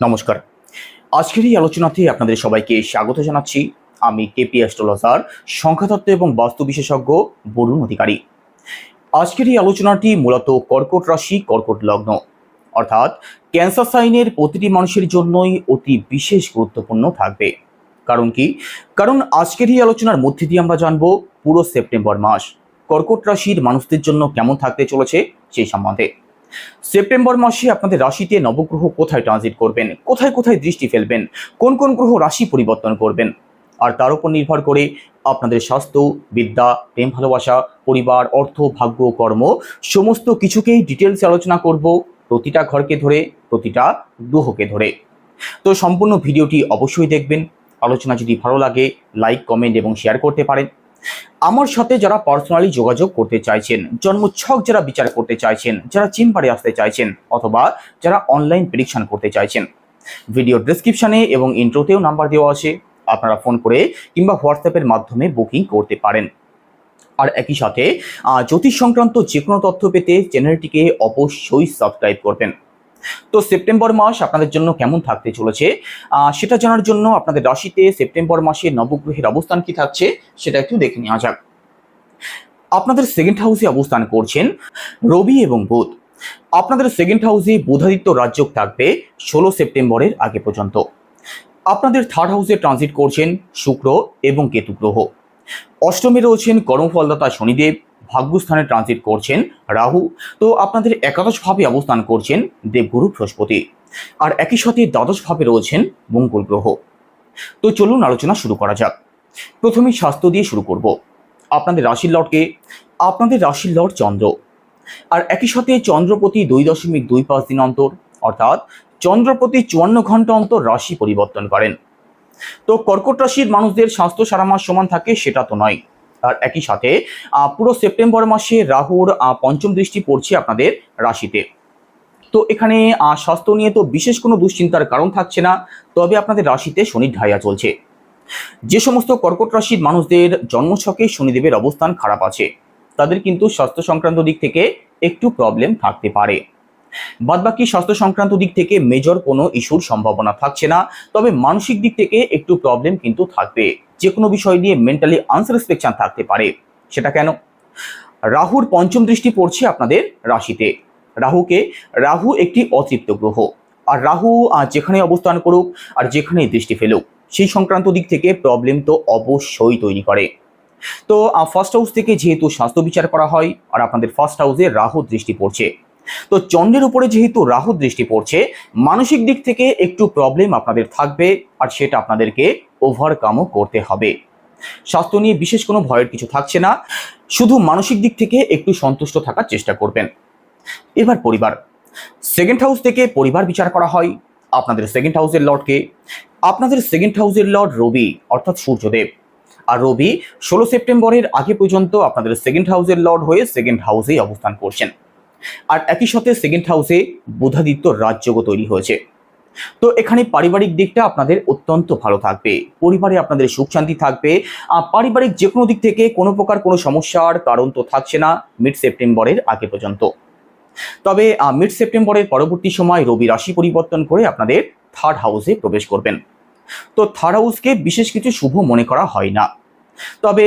নমস্কার। আজকের এই আলোচনাতে আপনাদের সবাইকে স্বাগত জানাচ্ছি। আমি কেপি অ্যাস্ট্রোলজার, সংখ্যাতত্ত্ব এবং বাস্তু বিশেষজ্ঞ বরুণ অধিকারী। আজকের এই আলোচনাটি মূলত কর্কট রাশি, কর্কট লগ্ন। অর্থাৎ ক্যান্সার সাইনের প্রতিটি মানুষের জন্যই অতি বিশেষ গুরুত্বপূর্ণ থাকবে। কারণ কি? কারণ আজকের এই আলোচনার মধ্যে দিয়ে আমরা জানব পুরো সেপ্টেম্বর মাস, কর্কট রাশির মানুষদের জন্য কেমন থাকতে চলেছে সেই সম্বন্ধে। সেপ্টেম্বর মাসে আপনাদের রাশিতে নবগ্রহ কোথায় ট্রানজিট করবেন? কোথায় কোথায় দৃষ্টি ফেলবেন? কোন কোন গ্রহ রাশি পরিবর্তন করবেন? আর তার উপর নির্ভর করে আপনাদের স্বাস্থ্য, বিদ্যা, প্রেম, ভালোবাসা, পরিবার, অর্থ, ভাগ্য, কর্ম সমস্ত কিছুকেই ডিটেলসে আলোচনা করব প্রতিটা ঘরকে ধরে, প্রতিটা গ্রহকে ধরে। তো সম্পূর্ণ ভিডিওটি অবশ্যই দেখবেন। আলোচনা যদি ভালো লাগে লাইক কমেন্ট এবং শেয়ার করতে পারেন। আমার সাথে যারা পার্সোনালি যোগাযোগ করতে চাইছেন, জন্মছক যারা বিচার করতে চাইছেন, যারা চেম্বারে আসতে চাইছেন, অথবা যারা অনলাইন প্রেডিকশন করতে চাইছেন ভিডিও ডেসক্রিপশনে এবং ইন্ট্রোতেও নাম্বার দেওয়া আছে। আপনারা ফোন করে কিংবা হোয়াটসঅ্যাপের মাধ্যমে বুকিং করতে পারেন। আর একই সাথে জ্যোতিষ সংক্রান্ত যে কোনো তথ্য পেতে চ্যানেলটিকে অবশ্যই সাবস্ক্রাইব করবেন। তো সেপ্টেম্বর মাস আপনাদের জন্য কেমন থাকতে চলেছে? সেটা জানার জন্য আপনাদের রাশিতে সেপ্টেম্বর মাসে নবগ্রহের অবস্থান কি থাকছে সেটা একটু দেখে নেওয়া যাক। আপনাদের সেকেন্ড হাউসে অবস্থান করছেন রবি এবং বুধ। আপনাদের সেকেন্ড হাউসে বুধাদিত্য রাজ্য থাকবে ষোলো সেপ্টেম্বরের আগে পর্যন্ত। আপনাদের থার্ড হাউসে ট্রানজিট করছেন শুক্র এবং কেতু গ্রহ। অষ্টমে রয়েছেন কর্মফলদাতা শনিদেব। ভাগ্যস্থানে ট্রানজিট করছেন রাহু। তো আপনাদের একাদশভাবে অবস্থান করছেন দেবগুরু বৃহস্পতি। আর একই সাথে দ্বাদশভাবে রয়েছেন মঙ্গল গ্রহ। তো চলুন আলোচনা শুরু করা যাক। প্রথমে স্বাস্থ্য দিয়ে শুরু করব। আপনাদের রাশির লর্ডকে। আপনাদের রাশির লর্ড চন্দ্র। আর একই সাথে চন্দ্রপতি দুই দশমিক দুই পাঁচ দিন অন্তর, অর্থাৎ চন্দ্রপতি চুয়ান্ন ঘণ্টা অন্তর রাশি পরিবর্তন করেন। তো কর্কট রাশির মানুষদের স্বাস্থ্য সারা মাস সমান থাকে, সেটা তো নয়। আর একই সাথে পুরো সেপ্টেম্বর মাসে রাহুর পঞ্চম দৃষ্টি পড়ছে আপনাদের রাশিতে। তো এখানে স্বাস্থ্য নিয়ে তো বিশেষ কোনো দুশ্চিন্তার কারণ থাকছে না, তবে আপনাদের রাশিতে শনির ঢাইয়া চলছে। যে সমস্ত কর্কট রাশির মানুষদের জন্মছকে শনিদেবের অবস্থান খারাপ আছে। তাদের কিন্তু স্বাস্থ্য সংক্রান্ত দিক থেকে একটু প্রবলেম থাকতে পারে। বাদবাকি স্বাস্থ্য সংক্রান্ত দিক থেকে মেজর কোনো ইস্যুর সম্ভাবনা থাকছে না, তবে মানসিক দিক থেকে একটু প্রবলেম কিন্তু থাকবে। যে কোনো বিষয় নিয়ে মেন্টালি আনস্যাটিসফ্যাকশন থাকতে পারে। সেটা কেন? রাহুর পঞ্চম দৃষ্টি পড়ছে আপনাদের রাশিতে। রাহুকে, রাহু একটি অতৃপ্ত গ্রহ। আর রাহু যেখানে অবস্থান করুক আর যেখানে দৃষ্টি ফেলুক, সেই সংক্রান্ত দিক থেকে প্রবলেম তো অবশ্যই তৈরি করে। তো ফার্স্ট হাউস থেকে যেহেতু স্বাস্থ্য বিচার করা হয় আর আপনাদের ফার্স্ট হাউসে রাহু দৃষ্টি পড়ছে, তো চন্দ্রের উপরে যেহেতু রাহু দৃষ্টি পড়ছে, মানসিক দিক থেকে একটু প্রবলেম আপনাদের থাকবে আর সেটা আপনাদেরকে ওভারকামও করতে হবে। স্বাস্থ্য নিয়ে বিশেষ কোনো ভয়ের কিছু থাকছে না, শুধু মানসিক দিক থেকে একটু সন্তুষ্ট থাকার চেষ্টা করবেন। এবার পরিবার সেকেন্ড হাউস থেকে পরিবার বিচার করা হয়। আপনাদের সেকেন্ড হাউসের লর্ডকে আপনাদের সেকেন্ড হাউসের লর্ড রবি, অর্থাৎ সূর্যদেব। আর রবি ষোলো সেপ্টেম্বরের আগে পর্যন্ত আপনাদের সেকেন্ড হাউসের লর্ড হয়ে সেকেন্ড হাউসেই অবস্থান করছেন। আর একই সাথে সেকেন্ড হাউসে বুধাদিত্য রাজযোগও তৈরি হয়েছে। তো এখানে পারিবারিক দিকটা আপনাদের অত্যন্ত ভালো থাকবে। পরিবারে আপনাদের সুখ শান্তি থাকবে। পারিবারিক যে কোনো দিক থেকে কোনো প্রকার কোনো সমস্যার কারণ তো থাকছে না মিড সেপ্টেম্বরের আগে পর্যন্ত। তবে মিড সেপ্টেম্বরের পরবর্তী সময় রবি রাশি পরিবর্তন করে আপনাদের থার্ড হাউসে প্রবেশ করবেন। তো থার্ড হাউসকে বিশেষ কিছু শুভ মনে করা হয় না। তবে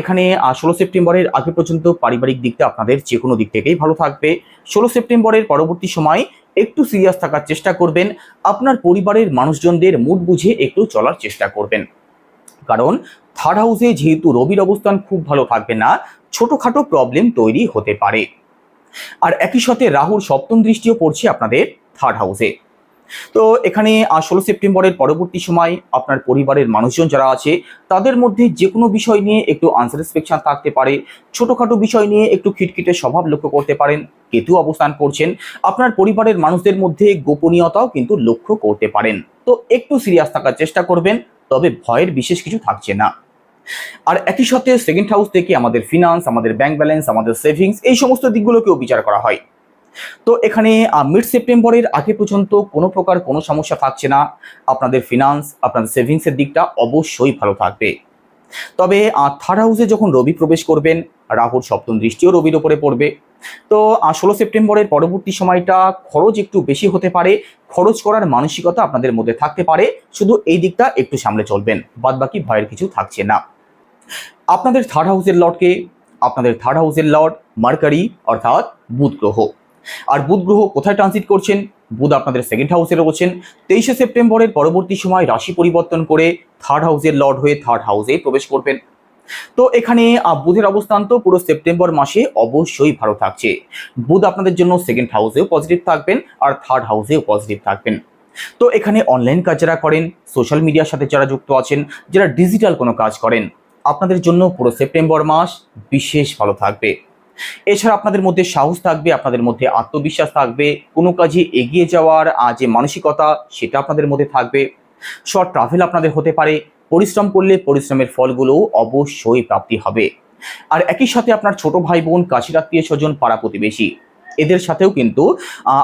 এখানে ষোলো সেপ্টেম্বরের আগে পর্যন্ত পারিবারিক দিকটা আপনাদের যে কোনো দিক থেকেই ভালো থাকবে। ষোলো সেপ্টেম্বরের পরবর্তী সময় একটু সিরিয়াস থাকার চেষ্টা করবেন। আপনার পরিবারের মানুষজনদের মুড বুঝে একটু চলার চেষ্টা করবেন। কারণ থার্ড হাউসে যেহেতু রবির অবস্থান খুব ভালো থাকবে না, ছোটোখাটো প্রবলেম তৈরি হতে পারে। আর একই সাথে রাহুর সপ্তম দৃষ্টিও পড়ছে আপনাদের থার্ড হাউসে তো এখানে ষোলো সেপ্টেম্বরের পরবর্তী সময় আপনার পরিবারের মানুষজন যারা আছে, তাদের মধ্যে যে কোনো বিষয় নিয়ে একটু আনস্যাটিসফ্যাকশন থাকতে পারে, ছোটোখাটো বিষয় নিয়ে একটু খিটখিটে স্বভাব লক্ষ্য করতে পারেন, কেতু অবস্থান করছেন, আপনার পরিবারের মানুষদের মধ্যে গোপনীয়তাও কিন্তু লক্ষ্য করতে পারেন। তো একটু সিরিয়াস থাকার চেষ্টা করবেন, তবে ভয়ের বিশেষ কিছু থাকছে না। আর একই সাথে সেকেন্ড হাউস থেকে আমাদের ফিনান্স আমাদের ব্যাংক ব্যালেন্স আমাদের সেভিংস এই সমস্ত দিকগুলোকেও বিচার করা হয়। তো এখানে মিড সেপ্টেম্বরের আগে পর্যন্ত কোনো প্রকার কোনো সমস্যা থাকছে না। আপনাদের ফিনান্স আপনাদের সেভিংসের দিকটা অবশ্যই ভালো থাকবে। তবে থার্ড হাউসে যখন রবি প্রবেশ করবেন, রাহুর সপ্তম দৃষ্টিও রবির ওপরে পড়বে। তো ষোলো সেপ্টেম্বরের পরবর্তী সময়টা খরচ একটু বেশি হতে পারে, খরচ করার মানসিকতা আপনাদের মধ্যে থাকতে পারে, শুধু এই দিকটা একটু সামলে চলবেন বাদ বাকি ভয়ের কিছু থাকছে না। আপনাদের থার্ড হাউসের লর্ডকে আপনাদের থার্ড হাউসের লর্ড মার্কারি, অর্থাৎ বুধ গ্রহ। আর বুধ গ্রহ কোথায় ট্রানজিট করছেন? বুধ আপনাদের সেকেন্ড হাউসে রয়েছেন। তেইশে সেপ্টেম্বরের পরবর্তী সময় রাশি পরিবর্তন করে থার্ড হাউসের লর্ড হয়ে থার্ড হাউসে প্রবেশ করবেন। তো এখানে বুধের অবস্থান তো পুরো সেপ্টেম্বর মাসে অবশ্যই ভালো থাকছে। বুধ আপনাদের জন্য সেকেন্ড হাউসেও পজিটিভ থাকবেন আর থার্ড হাউসেও পজিটিভ থাকবেন। তো এখানে অনলাইন কাজ যারা করেন সোশ্যাল মিডিয়ার সাথে যারা যুক্ত আছেন, যারা ডিজিটাল কোনো কাজ করেন, আপনাদের জন্য পুরো সেপ্টেম্বর মাস বিশেষ ভালো থাকবে। এছাড়া আপনাদের মধ্যে সাহস থাকবে, আপনাদের মধ্যে আত্মবিশ্বাস থাকবে, কোনো কাজে এগিয়ে যাওয়ার যে মানসিকতা, সেটা আপনাদের মধ্যে থাকবে। শর্ট ট্রাভেল আপনাদের হতে পারে, পরিশ্রম করলে পরিশ্রমের ফলগুলো অবশ্যই প্রাপ্তি হবে। আর একই সাথে আপনার ছোট ভাই বোন কাছের আত্মীয় স্বজন পাড়া প্রতিবেশী, এদের সাথেও কিন্তু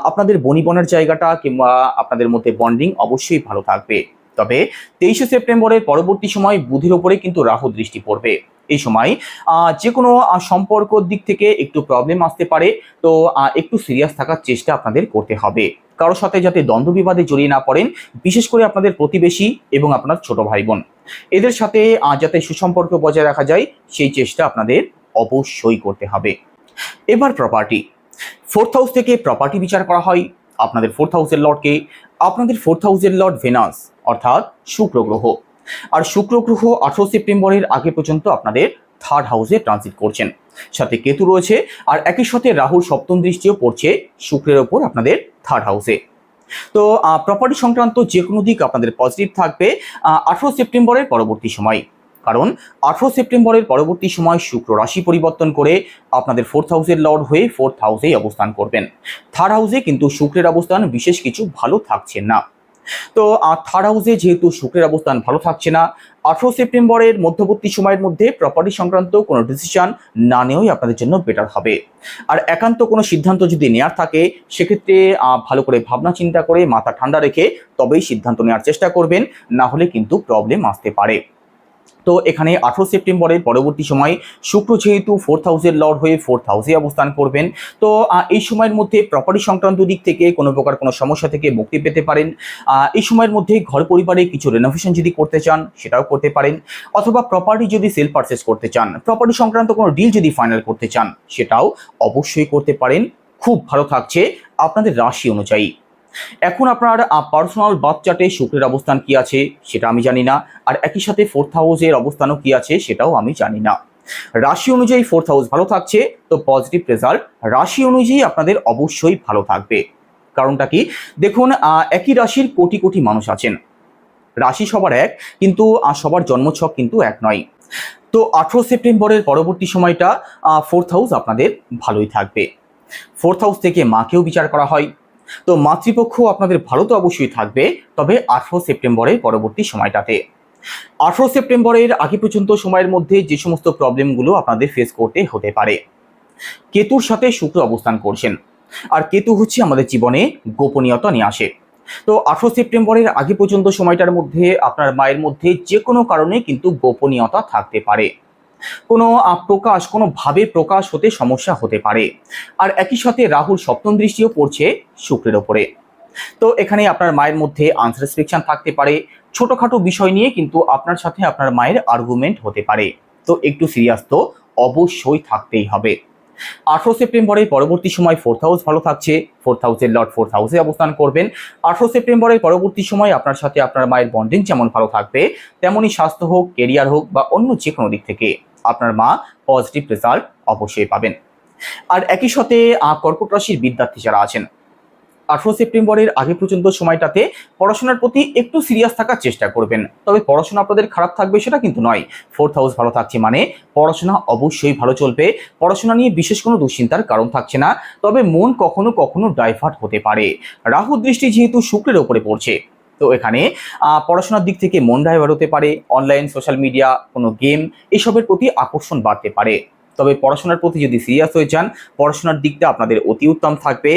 আপনাদের বনিবনের জায়গাটা কিংবা আপনাদের মধ্যে বন্ডিং অবশ্যই ভালো থাকবে। তবে তেইশে সেপ্টেম্বরের পরবর্তী সময় বুধের ওপরে কিন্তু রাহু দৃষ্টি পড়বে। এই সময় যে কোনো সম্পর্কর দিক থেকে একটু প্রবলেম আসতে পারে। তো একটু সিরিয়াস থাকার চেষ্টা আপনাদের করতে হবে। কারোর সাথে যাতে দ্বন্দ্ব বিবাদে জড়িয়ে না পড়েন, বিশেষ করে আপনাদের প্রতিবেশী এবং আপনার ছোট ভাই বোন এদের সাথে যাতে সুসম্পর্ক বজায় রাখা যায়, সেই চেষ্টা আপনাদের অবশ্যই করতে হবে। এবার প্রপার্টি ফোর্থ হাউস থেকে প্রপার্টি বিচার করা হয়। আপনাদের ফোর্থ হাউসের লর্ডকে আপনাদের ফোর্থ হাউসের লর্ড ভেনাস অর্থাৎ শুক্র গ্রহ। আর শুক্র গ্রহ আঠারো সেপ্টেম্বরের আগে পর্যন্ত আপনাদের থার্ড হাউসে ট্রানজিট করছেন। সাথে কেতু রয়েছে, আর একই সাথে রাহুর সপ্তম দৃষ্টিও পড়ছে শুক্রের ওপর আপনাদের থার্ড হাউসে তো প্রপার্টি সংক্রান্ত যে কোনো দিক আপনাদের পজিটিভ থাকবে আঠারো সেপ্টেম্বরের পরবর্তী সময়। কারণ আঠারো সেপ্টেম্বরের পরবর্তী সময় শুক্র রাশি পরিবর্তন করে আপনাদের ফোর্থ হাউসের লর্ড হয়ে ফোর্থ হাউসেই অবস্থান করবেন। থার্ড হাউসে কিন্তু শুক্রের অবস্থান বিশেষ কিছু ভালো থাকছে না। তো থার্ড হাউসে যেহেতু শুক্রের অবস্থান ভালো থাকছে না, আঠারো সেপ্টেম্বরের মধ্যবর্তী সময়ের মধ্যে প্রপার্টি সংক্রান্ত কোনো ডিসিশন না নেওয়াই আপনাদের জন্য বেটার হবে। আর একান্ত কোনো সিদ্ধান্ত যদি নেওয়ার থাকে, সেক্ষেত্রে ভালো করে ভাবনা চিন্তা করে মাথা ঠান্ডা রেখে তবেই সিদ্ধান্ত নেওয়ার চেষ্টা করবেন, না হলে কিন্তু প্রবলেম আসতে পারে। তো এখানে আঠারো সেপ্টেম্বরের পরবর্তী সময় শুক্র যেহেতু ফোর্থ হাউসের লর্ড হয়ে ফোর্থ হাউসে অবস্থান করবেন, তো এই সময়ের মধ্যে প্রপার্টি সংক্রান্ত দিক থেকে কোনো প্রকার কোনো সমস্যা থেকে মুক্তি পেতে পারেন। এই সময়ের মধ্যে ঘর পরিবারে কিছু রেনোভেশন যদি করতে চান, সেটাও করতে পারেন। অথবা প্রপার্টি যদি সেল পারচেস করতে চান প্রপার্টি সংক্রান্ত কোনো ডিল যদি ফাইনাল করতে চান, সেটাও অবশ্যই করতে পারেন। খুব ভালো থাকছে আপনাদের রাশি অনুযায়ী। এখন আপনার পার্সোনাল বার্থ চার্টে শুক্রের অবস্থান কি আছে সেটা আমি জানি না, আর একই সাথে ফোর্থ হাউসের অবস্থানও কি আছে সেটাও আমি জানি না। রাশি অনুযায়ী ফোর্থ হাউস ভালো থাকছে, তো পজিটিভ রেজাল্ট রাশি অনুযায়ী আপনাদের অবশ্যই ভালো থাকবে। কারণটা কি? দেখুন একই রাশির কোটি কোটি মানুষ আছেন। রাশি সবার এক, কিন্তু সবার জন্মছক কিন্তু এক নয়। তো আঠেরো সেপ্টেম্বরের পরবর্তী সময়টা ফোর্থ হাউস আপনাদের ভালোই থাকবে। ফোর্থ হাউস থেকে মাকেও বিচার করা হয়। তো মাতৃপক্ষ আপনাদের ভালো তো অবশ্যই থাকবে, তবে আঠেরো সেপ্টেম্বরের পরবর্তী সময়টাতে। আঠেরো সেপ্টেম্বরের আগে পর্যন্ত সময়ের মধ্যে যে সমস্ত প্রবলেমগুলো আপনাদের ফেস করতে হতে পারে। কেতুর সাথে শুক্র অবস্থান করছেন। আর কেতু হচ্ছে আমাদের জীবনে গোপনীয়তা নিয়ে আসে। তো আঠেরো সেপ্টেম্বরের আগে পর্যন্ত সময়টার মধ্যে আপনার মায়ের মধ্যে যে কোনো কারণে কিন্তু গোপনীয়তা থাকতে পারে। কোনো প্রকাশ কোনো ভাবে প্রকাশ হতে সমস্যা হতে পারে। আর একই সাথে রাহুর সপ্তম দৃষ্টিও পড়ছে শুক্রের ওপরে। তো এখানে আপনার মায়ের মধ্যে আনসার রেস্ট্রিকশন থাকতে পারে। ছোটোখাটো বিষয় নিয়ে কিন্তু আপনার সাথে আপনার মায়ের আর্গুমেন্ট হতে পারে। তো একটু সিরিয়াস তো অবশ্যই থাকতেই হবে। আঠারো সেপ্টেম্বরের পরবর্তী সময় ফোর্থ হাউস ভালো থাকছে। ফোর্থ হাউসের লর্ড ফোর্থ হাউসে অবস্থান করবেন। আঠারো সেপ্টেম্বরের পরবর্তী সময় আপনার সাথে আপনার মায়ের বন্ডিং যেমন ভালো থাকবে, তেমনই স্বাস্থ্য হোক কেরিয়ার হোক বা অন্য যে কোনো দিক থেকে। আপনার মা পজিটিভ রেজাল্ট অবশ্যই পাবেন। আর একই সাথে কর্কট রাশির বিদ্যার্থী যারা আছেন, আঠারো সেপ্টেম্বরের আগে পর্যন্ত সময়টাতে পড়াশোনার প্রতি একটু সিরিয়াস থাকার চেষ্টা করবেন। তবে পড়াশোনা আপনাদের খারাপ থাকবে সেটা কিন্তু নয়। ফোর্থ হাউস ভালো থাকছে মানে পড়াশোনা অবশ্যই ভালো চলবে। পড়াশোনা নিয়ে বিশেষ কোনো দুশ্চিন্তার কারণ থাকছে না। তবে মন কখনো কখনো ডাইভার্ট হতে পারে। রাহু দৃষ্টি যেহেতু শুক্রের ওপরে পড়ছে তো এখানে পড়াশোনার দিক থেকে মন ডাইভার্ট হতে পারে, অনলাইন, সোশ্যাল মিডিয়া, কোনো গেম, এসবের প্রতি আকর্ষণ বাড়তে পারে। তবে পড়াশোনার প্রতি যদি সিরিয়াস হয়ে যান, পড়াশোনার দিকটা আপনাদের অতি উত্তম থাকবে।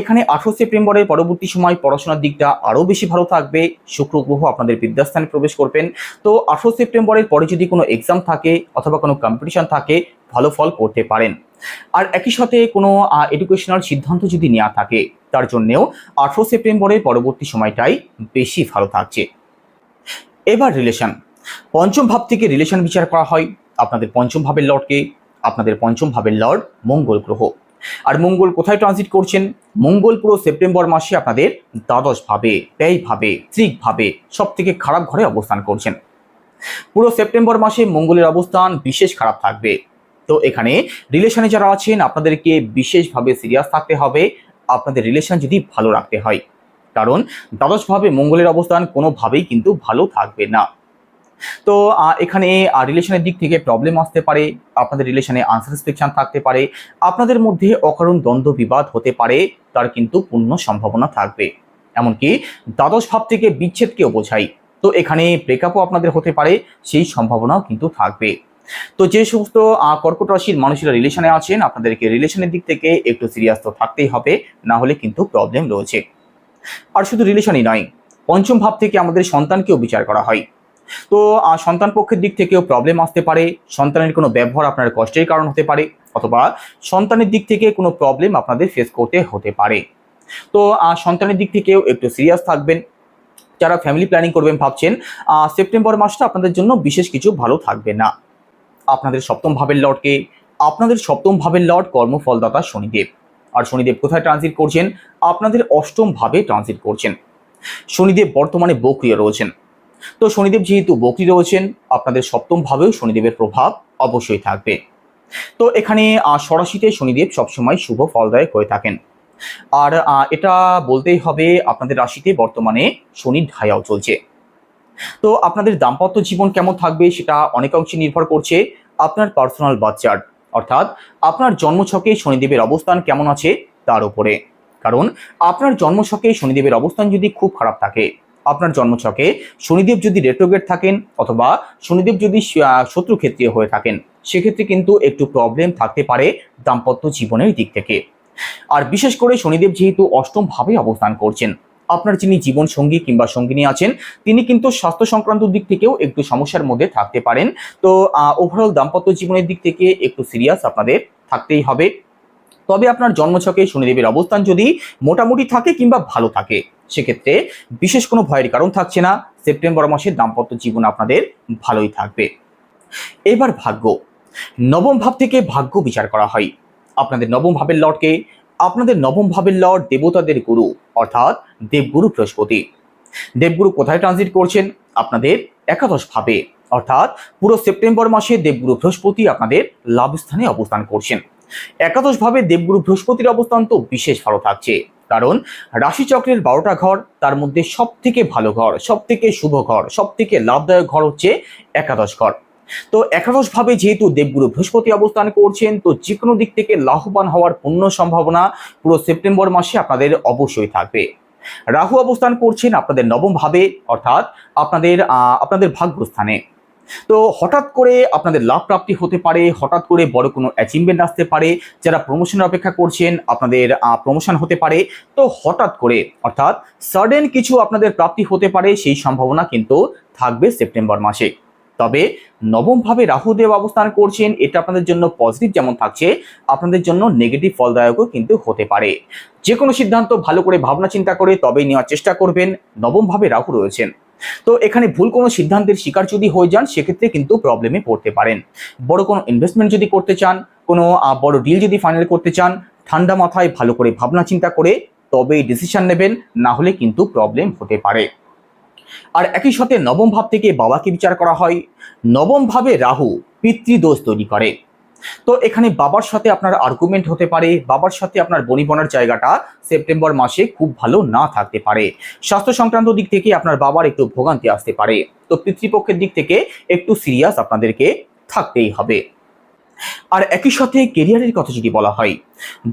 এখানে আঠারো সেপ্টেম্বরের পরবর্তী সময় পড়াশোনার দিকটা আরও বেশি ভালো থাকবে। শুক্র গ্রহ আপনাদের বিদ্যাস্থানে প্রবেশ করবেন। তো আঠারো সেপ্টেম্বরের পরে যদি কোনো এক্সাম থাকে অথবা কোনো কম্পিটিশন থাকে, ভালো ফল করতে পারেন। আর একই সাথে কোনো এডুকেশনাল সিদ্ধান্ত যদি নেওয়া থাকে তার জন্যেও আঠেরো সেপ্টেম্বরের পরবর্তী সময়টাই বেশি ভালো থাকছে। এবার রিলেশন পঞ্চম ভাব থেকে রিলেশন বিচার করা হয়। আপনাদের পঞ্চম ভাবের লর্ডকে আপনাদের পঞ্চম ভাবের লর্ড মঙ্গল গ্রহ। আর মঙ্গল কোথায় ট্রানজিট করছেন? মঙ্গল পুরো সেপ্টেম্বর মাসে আপনাদের দ্বাদশ ভাবে, ব্যয় ভাবে, ত্রিক ভাবে সব থেকে খারাপ ঘরে অবস্থান করছেন। পুরো সেপ্টেম্বর মাসে মঙ্গলের অবস্থান বিশেষ খারাপ থাকবে। তো এখানে রিলেশনে যারা আছেন, আপনাদেরকে বিশেষভাবে সিরিয়াস থাকতে হবে। আপনাদের রিলেশন যদি ভালো রাখতে হয়। কারণ দ্বাদশভাবে মঙ্গলের অবস্থান কোনোভাবেই কিন্তু ভালো থাকবে না। তো এখানে রিলেশনের দিক থেকে প্রবলেম আসতে পারে, আপনাদের রিলেশনে আনসাটিসফ্যাকশন থাকতে পারে, আপনাদের মধ্যে অকারণ দ্বন্দ্ব বিবাদ হতে পারে, তার কিন্তু পূর্ণ সম্ভাবনা থাকবে। এমনকি দ্বাদশ ভাব থেকে বিচ্ছেদকেও বোঝাই তো এখানে ব্রেকআপও আপনাদের হতে পারে, সেই সম্ভাবনাও কিন্তু থাকবে। তো যে সমস্ত কর্কট রাশির মানুষেরা রিলেশনে আছেন, আপনাদেরকে রিলেশনের দিক থেকে একটু সিরিয়াস তো থাকতেই হবে, না হলে কিন্তু প্রবলেম রয়েছে। আর শুধু রিলেশনই নয়, পঞ্চম ভাব থেকে আমাদের সন্তানকেও বিচার করা হয়। তো সন্তান পক্ষের দিক থেকেও প্রবলেম আসতে পারে, সন্তানের কোনো ব্যবহার আপনার কষ্টের কারণ হতে পারে, অথবা সন্তানের দিক থেকে কোনো প্রবলেম আপনাদের ফেস করতে হতে পারে। তো সন্তানের দিক থেকেও একটু সিরিয়াস থাকবেন। যারা ফ্যামিলি প্ল্যানিং করবেন ভাবছেন সেপ্টেম্বর মাসটা আপনাদের জন্য বিশেষ কিছু ভালো থাকবে না। আপনাদের সপ্তম ভাবের লর্ডকে আপনাদের সপ্তম ভাবের লর্ড কর্মফলদাতা শনিদেব। আর শনিদেব কোথায় ট্রানজিট করছেন? আপনাদের অষ্টম ভাবে ট্রানজিট করছেন। শনিদেব বর্তমানে বক্রিয় রয়েছেন। তো শনিদেব যেহেতু বক্রি রয়েছেন, আপনাদের সপ্তম ভাবেও শনিদেবের প্রভাব অবশ্যই থাকবে। তো এখানে সরাসিতে শনিদেব সবসময় শুভ ফলদায়ক হয়ে থাকেন। আর এটা বলতেই হবে, আপনাদের রাশিতে বর্তমানে শনির ঢায়াও চলছে। তো আপনাদের দাম্পত্য জীবন কেমন থাকবে সেটা অনেকাংশে নির্ভর করছে। আপনার পার্সোনাল বাচ্চার অর্থাৎ আপনার জন্মছকে শনিদেবের অবস্থান কেমন আছে তার উপরে। কারণ আপনার জন্মছকে শনিদেবের অবস্থান যদি খুব খারাপ থাকে আপনার জন্মছকে শনিদেব যদি রেট্রোগেট থাকেন অথবা শনিদেব যদি আহ, শত্রুক্ষেত্রীয় হয়ে থাকেন সেক্ষেত্রে কিন্তু একটু প্রবলেম থাকতে পারে দাম্পত্য জীবনের দিক থেকে। আর বিশেষ করে শনিদেব যেহেতু অষ্টম ভাবে অবস্থান করছেন আপনার যিনি জীবন সঙ্গী কিংবা সঙ্গিনী আছেন, তিনি কিন্তু স্বাস্থ্য সংক্রান্ত দিক থেকেও একটু সমস্যার মধ্যে থাকতে পারেন। তো ওভারঅল দাম্পত্য জীবনের দিক থেকে একটু সিরিয়াস আপনাদের থাকতেই হবে। তবে আপনার জন্মছকে শনিদেবের অবস্থান যদি মোটামুটি থাকে কিংবা ভালো থাকে, সেক্ষেত্রে বিশেষ কোনো ভয়ের কারণ থাকছে না। সেপ্টেম্বর মাসের দাম্পত্য জীবন আপনাদের ভালোই থাকবে। এবার ভাগ্য। নবম ভাব থেকে ভাগ্য বিচার করা হয়। আপনাদের নবম ভাবের লর্ডকে আপনাদের নবম ভাবের লর্ড দেবতাদের গুরু, অর্থাৎ দেবগুরু বৃহস্পতি। দেবগুরু কোথায় ট্রানজিট করছেন? আপনাদের একাদশ ভাবে, অর্থাৎ পুরো সেপ্টেম্বর মাসে দেবগুরু বৃহস্পতি আপনাদের লাভ স্থানে অবস্থান করছেন। একাদশ ভাবে দেবগুরু বৃহস্পতির অবস্থান তো বিশেষ ভালো থাকছে, কারণ রাশিচক্রের বারোটা ঘর তার মধ্যে সব থেকে ভালো ঘর সব থেকে শুভ ঘর সব থেকে লাভদায়ক ঘর হচ্ছে একাদশ ঘর। তো একাদশ ভাবে যেহেতু দেবগুরু বৃহস্পতি অবস্থান করছেন, তো যে কোনো দিক থেকে লাভবান হওয়ার পূর্ণ সম্ভাবনা পুরো সেপ্টেম্বর মাসে আপনাদের অবশ্যই থাকবে। রাহু অবস্থান করছেন আপনাদের নবম ভাবে, অর্থাৎ আপনাদের আপনাদের ভাগ্যস্থানে। তো হঠাৎ করে আপনাদের লাভ প্রাপ্তি হতে পারে, হঠাৎ করে বড় কোনো অ্যাচিভমেন্ট আসতে পারে, যারা প্রমোশনের অপেক্ষা করছেন, আপনাদের প্রমোশন হতে পারে, তো হঠাৎ করে, অর্থাৎ সাডেন কিছু আপনাদের প্রাপ্তি হতে পারে, সেই সম্ভাবনা কিন্তু থাকবে সেপ্টেম্বর মাসে। তবে নবমভাবে রাহুদেব অবস্থান করছেন, এটা আপনাদের জন্য পজিটিভ যেমন থাকছে, আপনাদের জন্য নেগেটিভ ফলদায়কও কিন্তু হতে পারে। যে কোনো সিদ্ধান্ত ভালো করে ভাবনা চিন্তা করে তবেই নেওয়ার চেষ্টা করবেন, নবমভাবে রাহু রয়েছেন। তো এখানে ভুল কোনো সিদ্ধান্তের শিকার যদি হয়ে যান, সেক্ষেত্রে কিন্তু প্রবলেমে পড়তে পারেন। বড় কোনো ইনভেস্টমেন্ট যদি করতে চান, কোনো বড় ডিল যদি ফাইনাল করতে চান, ঠান্ডা মাথায় ভালো করে ভাবনা চিন্তা করে তবেই ডিসিশন নেবেন, না হলে কিন্তু প্রবলেম হতে পারে। আর একই সাথে নবম ভাব থেকে বাবাকে বিচার করা হয়। নবম ভাবে রাহু পিতৃদোষ তৈরি করে। তো এখানে বাবার সাথে আপনার আর্গুমেন্ট হতে পারে, বাবার সাথে আপনার বনিবনার জায়গাটা সেপ্টেম্বর মাসে খুব ভালো না থাকতে পারে। স্বাস্থ্য সংক্রান্ত দিক থেকে আপনার বাবার একটু ভোগান্তি আসতে পারে। তো পিতৃপক্ষের দিক থেকে একটু সিরিয়াস আপনাদেরকে থাকতেই হবে। আর একই সাথে কেরিয়ারের কথা যদি বলা হয়,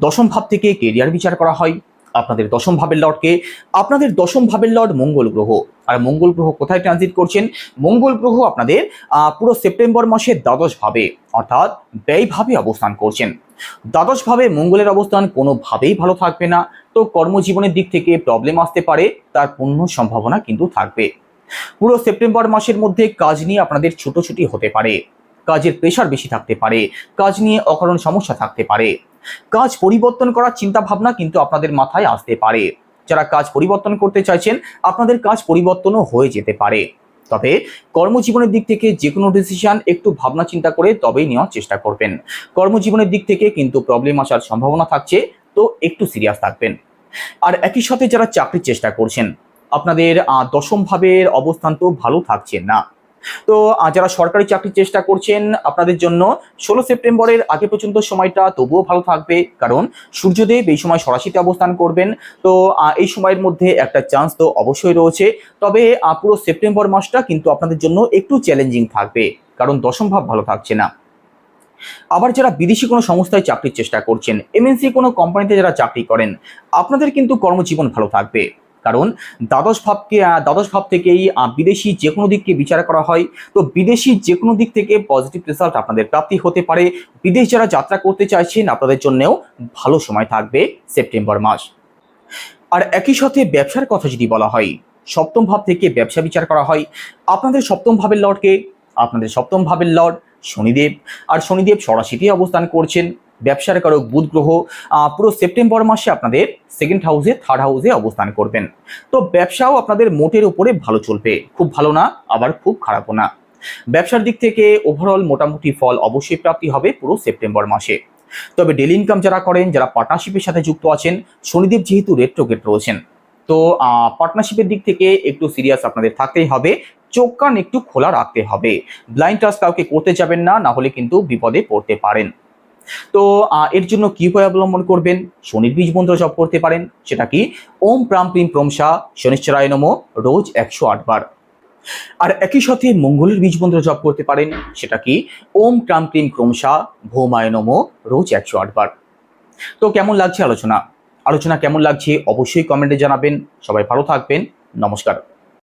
দশম ভাব থেকে কেরিয়ার বিচার করা হয়। আপনাদের দশম ভাবের লর্ডকে, আপনাদের দশম ভাবের লর্ড মঙ্গল গ্রহ। আর মঙ্গল গ্রহ কোথায় ট্রানজিট করছেন? মঙ্গল গ্রহ আপনাদের পুরো সেপ্টেম্বর মাসে দ্বাদশ ভাবে অর্থাৎ ব্যয়ভাবে অবস্থান করছেন। দ্বাদশ ভাবে মঙ্গলের অবস্থান কোনোভাবেই ভালো থাকবে না। তো কর্মজীবনের দিক থেকে প্রবলেম আসতে পারে, তার পূর্ণ সম্ভাবনা কিন্তু থাকবে। পুরো সেপ্টেম্বর মাসের মধ্যে কাজ নিয়ে আপনাদের ছুটোছুটি হতে পারে। কাজের প্রেশার বেশি থাকতে পারে। কাজ নিয়ে অকারণ সমস্যা থাকতে পারে। কাজ পরিবর্তন করার চিন্তা ভাবনা কিন্তু আপনাদের মাথায় আসতে পারে। যারা কাজ পরিবর্তন করতে চাইছেন, আপনাদের কাজ পরিবর্তনও হয়ে যেতে পারে। তবে কর্মজীবনের দিক থেকে যে কোনো ডিসিশন একটু ভাবনা চিন্তা করে তবেই নেওয়ার চেষ্টা করবেন। কর্মজীবনের দিক থেকে কিন্তু প্রবলেম আসার সম্ভাবনা থাকছে, তো একটু সিরিয়াস থাকবেন। আর একই সাথে যারা চাকরির চেষ্টা করছেন, আপনাদের দশম ভাবের অবস্থান তো ভালো থাকছে না। তো যারা সরকারি চাকরির চেষ্টা করছেন আপনাদের জন্য ষোলো সেপ্টেম্বরের আগে পর্যন্ত সময়টা তবুও ভালো থাকবে। কারণ সূর্যদেব এই সময় সরাসিতে অবস্থান করবেন। তো এই সময়ের মধ্যে একটা চান্স তো অবশ্যই রয়েছে। তবে পুরো সেপ্টেম্বর মাসটা কিন্তু আপনাদের জন্য একটু চ্যালেঞ্জিং থাকবে। কারণ দশম ভাব ভালো থাকছে না। আবার যারা বিদেশি কোনো সংস্থায় চাকরির চেষ্টা করছেন এমএনসি কোনো কোম্পানিতে যারা চাকরি করেন, আপনাদের কিন্তু কর্মজীবন ভালো থাকবে। কারণ দ্বাদশ ভাবকে দ্বাদশ ভাব থেকেই বিদেশি যে কোনো দিককে বিচার করা হয়। তো বিদেশি যে কোনো দিক থেকে পজিটিভ রেজাল্ট আপনাদের প্রাপ্তি হতে পারে। বিদেশ যারা যাত্রা করতে চাইছেন, আপনাদের জন্যও ভালো সময় থাকবে সেপ্টেম্বর মাস। আর একই সাথে ব্যবসার কথা যদি বলা হয়, সপ্তম ভাব থেকে ব্যবসা বিচার করা হয়। আপনাদের সপ্তম ভাবের লর্ডকে, আপনাদের সপ্তম ভাবের লর্ড শনিদেব। আর শনিদেব সরাসরি অবস্থান করছেন। ব্যবসার কারক বুধ গ্রহ পুরো সেপ্টেম্বর মাসে আপনাদের সেকেন্ড হাউসে থার্ড হাউসে অবস্থান করবেন। তো ব্যবসাও আপনাদের মোটের উপরে ভালো চলবে। খুব ভালো না, আবার খুব খারাপও না। ব্যবসার দিক থেকে ওভারঅল মোটামুটি ফল অবশ্যই প্রাপ্তি হবে পুরো সেপ্টেম্বর মাসে। তবে ডেলি ইনকাম যারা করেন, যারা পার্টনারশিপের সাথে যুক্ত আছেন, শনিদেব যেহেতু রেট্রোগেট রয়েছেন। তো পার্টনারশিপের দিক থেকে একটু সিরিয়াস আপনাদের থাকতেই হবে। চোখ কান একটু খোলা রাখতে হবে। ব্লাইন্ড ট্রাস্ট কাউকে করতে যাবেন না না হলে কিন্তু বিপদে পড়তে পারেন। তো এর জন্য কি উপায় অবলম্বন করবেন? শনির বীজ মন্ত্র জপ করতে পারেন, সেটা কি? ওম প্রাম প্রিম প্রমসা শনিশ্চরায় নম, রোজ একশো বার। আর একই সাথে মঙ্গলের বীজ মন্ত্র জপ করতে পারেন, সেটা কি? ওম ক্রাম ক্রিম ক্রমশা ভৌমায় নম, রোজ একশো বার। তো, কেমন লাগছে আলোচনা? আলোচনা কেমন লাগছে? অবশ্যই কমেন্টে জানাবেন। সবাই ভালো থাকবেন। নমস্কার।